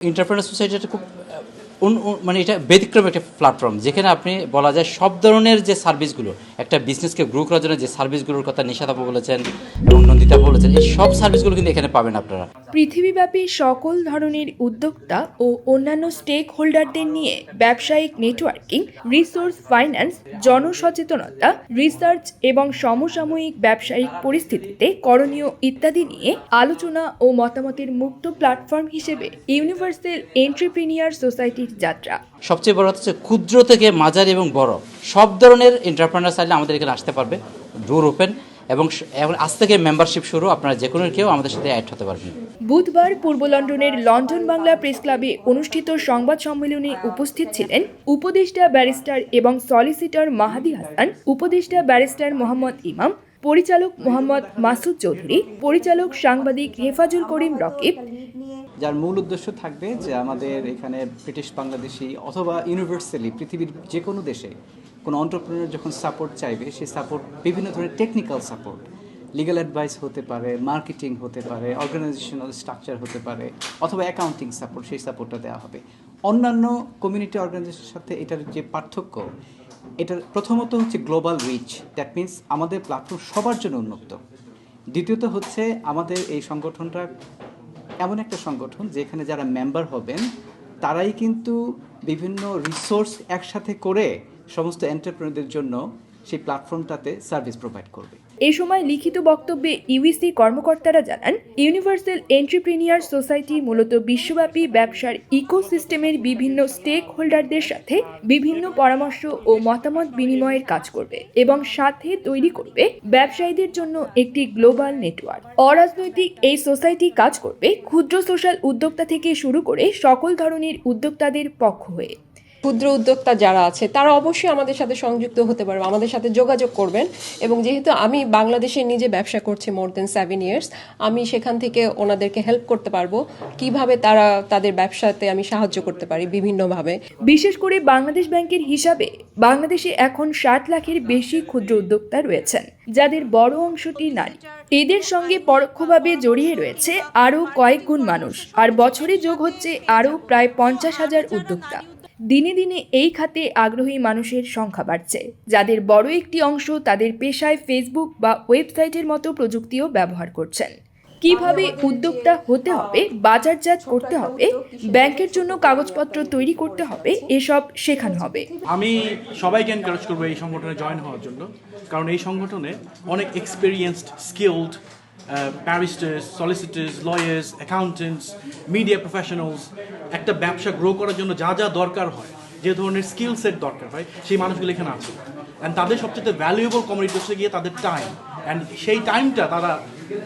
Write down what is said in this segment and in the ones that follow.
Entrepreneur society একটা খুব মানে এটা ব্যতিক্রম একটা প্ল্যাটফর্ম যেখানে আপনি বলা যায় সব ধরনের যে সার্ভিসগুলো একটা বিজনেসকে গ্রো করার জন্য যে সার্ভিসগুলোর কথা নিশাদাপা বলেছেন, এবং নন্দিতা বলেছেন, এই সব সার্ভিসগুলো কিন্তু এখানে পাবেন আপনারা। পৃথিবীব্যাপী সকল ধরনের উদ্যোক্তা ও অন্যান্য স্টেক হোল্ডারদের নিয়ে ব্যবসায়িক নেটওয়ার্কিং রিসোর্স ফাইন্যান্স জনসচেতনতা রিসার্চ এবং সমসাময়িক ব্যবসায়িক পরিস্থিতিতে করণীয় ইত্যাদি নিয়ে আলোচনা ও মতামতের মুক্ত প্ল্যাটফর্ম হিসেবে ইউনিভার্সাল এন্ট্রিপ্রিনিয়ার সোসাইটির যাত্রা। সবচেয়ে বড় হচ্ছে ক্ষুদ্র থেকে মাঝারি এবং বড়। সব ধরনের এন্টারপ্রেনার চাইলে আমাদের এখানে আসতে পারবে। ডোর ওপেন এবং আজ থেকে মেম্বারশিপ শুরু। আপনারা যে কোনো কেউ আমাদের সাথে অ্যাড হতে পারবেন। বুধবার পূর্ব লন্ডনের লন্ডন বাংলা প্রেস ক্লাবে অনুষ্ঠিত সংবাদ সম্মেলনে উপস্থিত ছিলেন উপদেষ্টা ব্যারিস্টার এবং সলিসিটর মাহাদি হাসান উপদেষ্টা ব্যারিস্টার মোহাম্মদ ইমাম পরিচালক মোহাম্মদ মাসুদ চৌধুরী পরিচালক সাংবাদিক হেফাজুল করিম রকিব যার মূল উদ্দেশ্য থাকবে যে আমাদের এখানে ব্রিটিশ বাংলাদেশি অথবা ইউনিভার্সালি পৃথিবীর যে কোনো দেশে কোনো অন্টারপ্রিনার যখন সাপোর্ট চাইবে সেই সাপোর্ট বিভিন্ন ধরনের টেকনিক্যাল সাপোর্ট লিগাল অ্যাডভাইস হতে পারে মার্কেটিং হতে পারে অর্গানাইজেশনাল স্ট্রাকচার হতে পারে, অথবা অ্যাকাউন্টিং সাপোর্ট সেই সাপোর্টটা দেওয়া হবে। অন্যান্য কমিউনিটি অর্গানাইজেশনের সাথে এটার যে পার্থক্য, এটার প্রথমত হচ্ছে গ্লোবাল রিচ দ্যাট মিন্স আমাদের প্ল্যাটফর্ম সবার জন্য উন্মুক্ত। দ্বিতীয়ত হচ্ছে আমাদের এই সংগঠনটা এমন একটা সংগঠন যেখানে যারা মেম্বার হবেন, তারাই কিন্তু বিভিন্ন রিসোর্স একসাথে করে সমস্ত এন্টারপ্রেনারদের জন্য সেই প্ল্যাটফর্মটাতে সার্ভিস প্রোভাইড করবে। এ সময় লিখিত বক্তব্যে ইউইসি কর্মকর্তারা জানান, ইউনিভার্সাল এন্ট্রিপ্রিনিয়ার সোসাইটি মূলত বিশ্বব্যাপী ব্যবসার ইকোসিস্টেমের বিভিন্ন স্টেক হোল্ডারদের সাথে বিভিন্ন পরামর্শ ও মতামত বিনিময়ের কাজ করবে এবং সাথে তৈরি করবে ব্যবসায়ীদের জন্য একটি গ্লোবাল নেটওয়ার্ক। অরাজনৈতিক এই সোসাইটি কাজ করবে ক্ষুদ্র সোশ্যাল উদ্যোক্তা থেকে শুরু করে সকল ধরনের উদ্যোক্তাদের পক্ষ হয়ে। ক্ষুদ্র উদ্যোক্তা যারা আছে, তারা অবশ্যই আমাদের সাথে সংযুক্ত হতে পারবে, আমাদের সাথে যোগাযোগ করবেন। এবং যেহেতু আমি বাংলাদেশে নিজে ব্যবসা করছি মোর দেন সেভেন ইয়ার্স আমি সেখান থেকে ওনাদেরকে হেল্প করতে পারব। কীভাবে তারা তাদের ব্যবসাতে আমি সাহায্য করতে পারি বিভিন্নভাবে। বিশেষ করে বাংলাদেশ ব্যাংকের হিসাবে, বাংলাদেশে এখন ষাট লাখের বেশি ক্ষুদ্র উদ্যোক্তা রয়েছেন, যাদের বড় অংশটি নারী। এদের সঙ্গে পরোক্ষভাবে জড়িয়ে রয়েছে আরও কয়েক গুণ মানুষ, আর বছরে যোগ হচ্ছে আরও প্রায় পঞ্চাশ হাজার উদ্যোক্তা। দিনে দিনে এই খাতে আগ্রহী মানুষের সংখ্যা বাড়ছে। যাদের বড় একটি অংশ তাদের পেশায় ফেসবুক বা ওয়েবসাইটের মতো প্রযুক্তিও ব্যবহার করছেন। কীভাবে উদ্যোক্তা হতে হবে, বাজারজাত করতে হবে, ব্যাংকের জন্য কাগজপত্র তৈরি করতে হবে, এসব শেখানো হবে। আমি সবাইকে এনকারেজ করব এই সংগঠনে জয়েন হওয়ার জন্য। কারণ এই সংগঠনে অনেক experienced skilled barristers solicitors lawyers accountants media professionals একটা ব্যবসা গ্রো করার জন্য যা যা দরকার হয়, যে ধরনের স্কিল সেট দরকার হয়, সেই মানুষগুলো এখানে আছে। অ্যান্ড তাদের সবচেয়ে ভ্যালুয়েবল কমিউনিটি হচ্ছে গিয়ে তাদের টাইম অ্যান্ড সেই টাইমটা তারা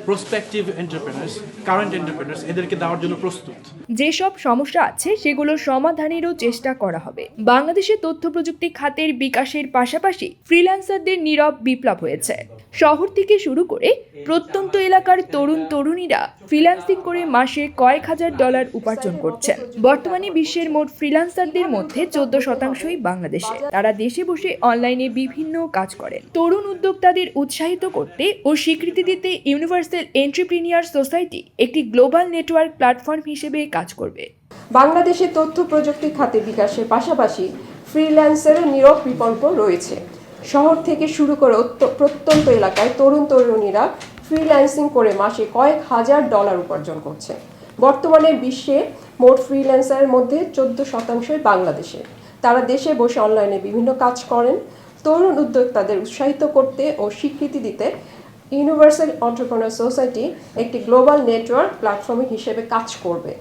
প্রসপেক্টিভ এন্টারপ্রেনার্স কারেন্ট এন্টারপ্রেনার্স এদেরকে দেওয়ার জন্য প্রস্তুত। যেসব সমস্যা আছে, সেগুলো সমাধানেরও চেষ্টা করা হবে। বাংলাদেশে তথ্য প্রযুক্তি খাতের বিকাশের পাশাপাশি ফ্রিল্যান্সারদের নীরব বিপ্লব হয়েছে। শহর থেকে শুরু করে প্রত্যন্ত এলাকার তরুণ তরুণীরা ফ্রিল্যান্সিং করে মাসে কয়েক হাজার ডলার উপার্জন করছেন। বর্তমানে বিশ্বের মোট ফ্রিল্যান্সারদের মধ্যে চোদ্দ শতাংশই বাংলাদেশে। তারা দেশে বসে অনলাইনে বিভিন্ন কাজ করেন। তরুণ উদ্যোক্তাদের উৎসাহিত করতে ও স্বীকৃতি দিতে ইউনিভার্সাল এন্ট্রিপ্রিনিয়ার সোসাইটি একটি গ্লোবাল নেটওয়ার্ক প্ল্যাটফর্ম হিসেবে কাজ করবে। বাংলাদেশে তথ্য প্রযুক্তি খাতে বিকাশের পাশাপাশি ফ্রিল্যান্সারের নীরব বিকল্প রয়েছে। শহর থেকে শুরু করে প্রত্যন্ত এলাকায় তরুণ তরুণীরা ফ্রিল্যান্সিং করে মাসে কয়েক হাজার ডলার উপার্জন করছে। বর্তমানে বিশ্বে মোট ফ্রিল্যান্সারের মধ্যে চোদ্দ শতাংশই বাংলাদেশে। তারা দেশে বসে অনলাইনে বিভিন্ন কাজ করেন। তরুণ উদ্যোক্তাদের উৎসাহিত করতে ও স্বীকৃতি দিতে ইউনিভার্সাল অন্টারপ্রনার সোসাইটি একটি গ্লোবাল নেটওয়ার্ক প্ল্যাটফর্ম হিসেবে কাজ করবে।